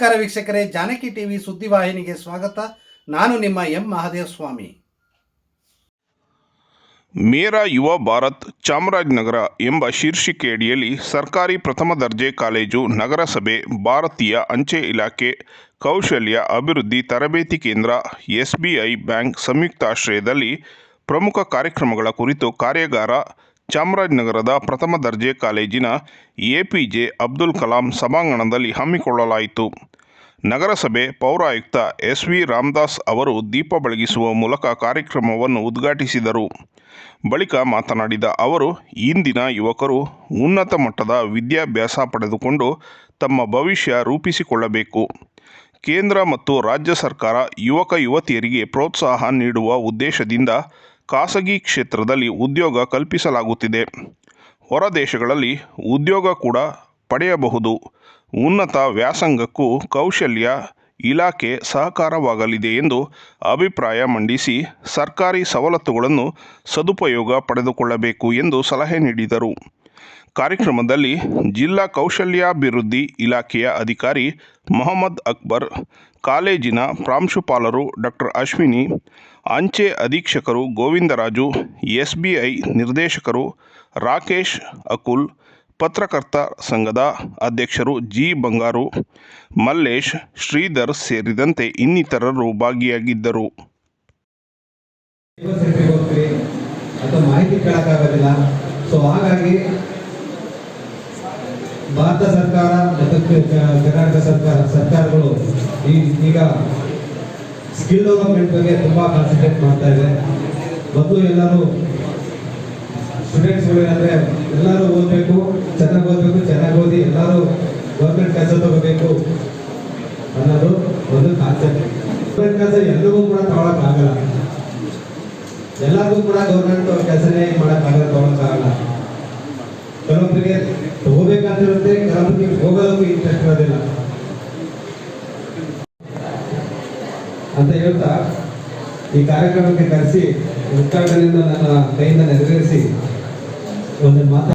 ನಮಸ್ಕಾರ ವೀಕ್ಷಕರೇ, ಜಾನಕಿ ಟಿವಿ ಸುದ್ದಿವಾಹಿನಿಗೆ ಸ್ವಾಗತ. ನಾನು ನಿಮ್ಮ ಎಂ ಮಹಾದೇವ ಸ್ವಾಮಿ ಮೇರಾ ಯುವ ಭಾರತ್ ಚಾಮರಾಜನಗರ ಎಂಬ ಶೀರ್ಷಿಕೆಯಡಿಯಲ್ಲಿ ಸರ್ಕಾರಿ ಪ್ರಥಮ ದರ್ಜೆ ಕಾಲೇಜು ನಗರಸಭೆ ಭಾರತೀಯ ಅಂಚೆ ಇಲಾಖೆ ಕೌಶಲ್ಯ ಅಭಿವೃದ್ಧಿ ತರಬೇತಿ ಕೇಂದ್ರ ಎಸ್ಬಿಐ ಬ್ಯಾಂಕ್ ಸಂಯುಕ್ತಾಶ್ರಯದಲ್ಲಿ ಪ್ರಮುಖ ಕಾರ್ಯಕ್ರಮಗಳ ಕುರಿತು ಕಾರ್ಯಾಗಾರ ಚಾಮರಾಜನಗರದ ಪ್ರಥಮ ದರ್ಜೆ ಕಾಲೇಜಿನ ಎಪಿಜೆ ಅಬ್ದುಲ್ ಕಲಾಂ ಸಭಾಂಗಣದಲ್ಲಿ ಹಮ್ಮಿಕೊಳ್ಳಲಾಯಿತು. ನಗರಸಭೆ ಪೌರಾಯುಕ್ತ ಎಸ್ ವಿ ರಾಮದಾಸ್ ಅವರು ದೀಪ ಬೆಳಗಿಸುವ ಮೂಲಕ ಕಾರ್ಯಕ್ರಮವನ್ನು ಉದ್ಘಾಟಿಸಿದರು. ಬಳಿಕ ಮಾತನಾಡಿದ ಅವರು, ಇಂದಿನ ಯುವಕರು ಉನ್ನತ ಮಟ್ಟದ ವಿದ್ಯಾಭ್ಯಾಸ ಪಡೆದುಕೊಂಡು ತಮ್ಮ ಭವಿಷ್ಯ ರೂಪಿಸಿಕೊಳ್ಳಬೇಕು. ಕೇಂದ್ರ ಮತ್ತು ರಾಜ್ಯ ಸರ್ಕಾರ ಯುವಕ ಯುವತಿಯರಿಗೆ ಪ್ರೋತ್ಸಾಹ ನೀಡುವ ಉದ್ದೇಶದಿಂದ ಖಾಸಗಿ ಕ್ಷೇತ್ರದಲ್ಲಿ ಉದ್ಯೋಗ ಕಲ್ಪಿಸಲಾಗುತ್ತಿದೆ. ಹೊರ ದೇಶಗಳಲ್ಲಿ ಉದ್ಯೋಗ ಕೂಡ ಪಡೆಯಬಹುದು. ಉನ್ನತ ವ್ಯಾಸಂಗಕ್ಕೂ ಕೌಶಲ್ಯ ಇಲಾಖೆ ಸಹಕಾರವಾಗಲಿದೆ ಎಂದು ಅಭಿಪ್ರಾಯ ಮಂಡಿಸಿ ಸರ್ಕಾರಿ ಸವಲತ್ತುಗಳನ್ನು ಸದುಪಯೋಗ ಪಡೆದುಕೊಳ್ಳಬೇಕು ಎಂದು ಸಲಹೆ ನೀಡಿದರು. ಕಾರ್ಯಕ್ರಮದಲ್ಲಿ ಜಿಲ್ಲಾ ಕೌಶಲ್ಯಾಭಿವೃದ್ಧಿ ಇಲಾಖೆಯ ಅಧಿಕಾರಿ ಮೊಹಮ್ಮದ್ ಅಕ್ಬರ್, ಕಾಲೇಜಿನ ಪ್ರಾಂಶುಪಾಲರು ಡಾಕ್ಟರ್ ಅಶ್ವಿನಿ, ಅಂಚೆ ಅಧೀಕ್ಷಕರು ಗೋವಿಂದರಾಜು, ಎಸ್ಬಿಐ ನಿರ್ದೇಶಕರು ರಾಕೇಶ್ ಅಕುಲ್ ಪತ್ರಕರ್ತ ಸಂಘದ ಅಧ್ಯಕ್ಷರು ಜಿ. ಬಂಗಾರು, ಮಲ್ಲೇಶ್, ಶ್ರೀಧರ್ ಸೇರಿದಂತೆ ಇನ್ನಿತರರು ಭಾಗಿಯಾಗಿದ್ದರು. ಭಾರತ ಸರ್ಕಾರ ಮತ್ತು ಕರ್ನಾಟಕ ಸರ್ಕಾರ, ಸರ್ಕಾರಗಳು ಈಗ ಸ್ಕಿಲ್ ಡೆವಲಪ್ಮೆಂಟ್ ಬಗ್ಗೆ ತುಂಬಾ ಕಾನ್ಸಂಟ್ರೇಟ್ ಮಾಡ್ತಾ ಇದೆ. ಮೊದಲು ಎಲ್ಲರೂ ಸ್ಟೂಡೆಂಟ್ಸ್ಗಳು ಎಲ್ಲರೂ ಓದಬೇಕು, ಚೆನ್ನಾಗಿ ಓದಬೇಕು, ಚೆನ್ನಾಗಿ ಓದಿ, ಎಲ್ಲರೂ ಗೌರ್ಮೆಂಟ್ ಕೆಲಸ ತಗೋಬೇಕು ಅನ್ನೋದು ಒಂದು ಕಾನ್ಸೆಪ್ಟ್ ಗೌರ್ಮೆಂಟ್ ಕೆಲಸ ಎಲ್ರಿಗೂ ಕೂಡ ತಗೊಳಕ್ಕಾಗಲ್ಲ ಎಲ್ಲರಿಗೂ ಕೂಡ ಗೌರ್ಮೆಂಟ್ ಕೆಲಸನೇ ಮಾಡೋಕ್ಕಾಗಲ್ಲ ತಗೊಳಕ್ಕಾಗಲ್ಲ ಕೆಲವೊಬ್ಬರಿಗೆ ತಗೋಬೇಕಂತಿರುತ್ತೆ ಕೆಲವೊಬ್ಬರಿಗೆ ಹೋಗೋದಕ್ಕೂ ಇಂಟ್ರೆಸ್ಟ್ ಇರೋದಿಲ್ಲ. ಅಂತ ಹೇಳ್ತಾ ಈ ಕಾರ್ಯಕ್ರಮಕ್ಕೆ ಕರೆಸಿ ಉದ್ಘಾಟನೆಯಿಂದ ನನ್ನ ಕೈಯಿಂದ ನೆರವೇರಿಸಿ ಒಂದು ಮಾತು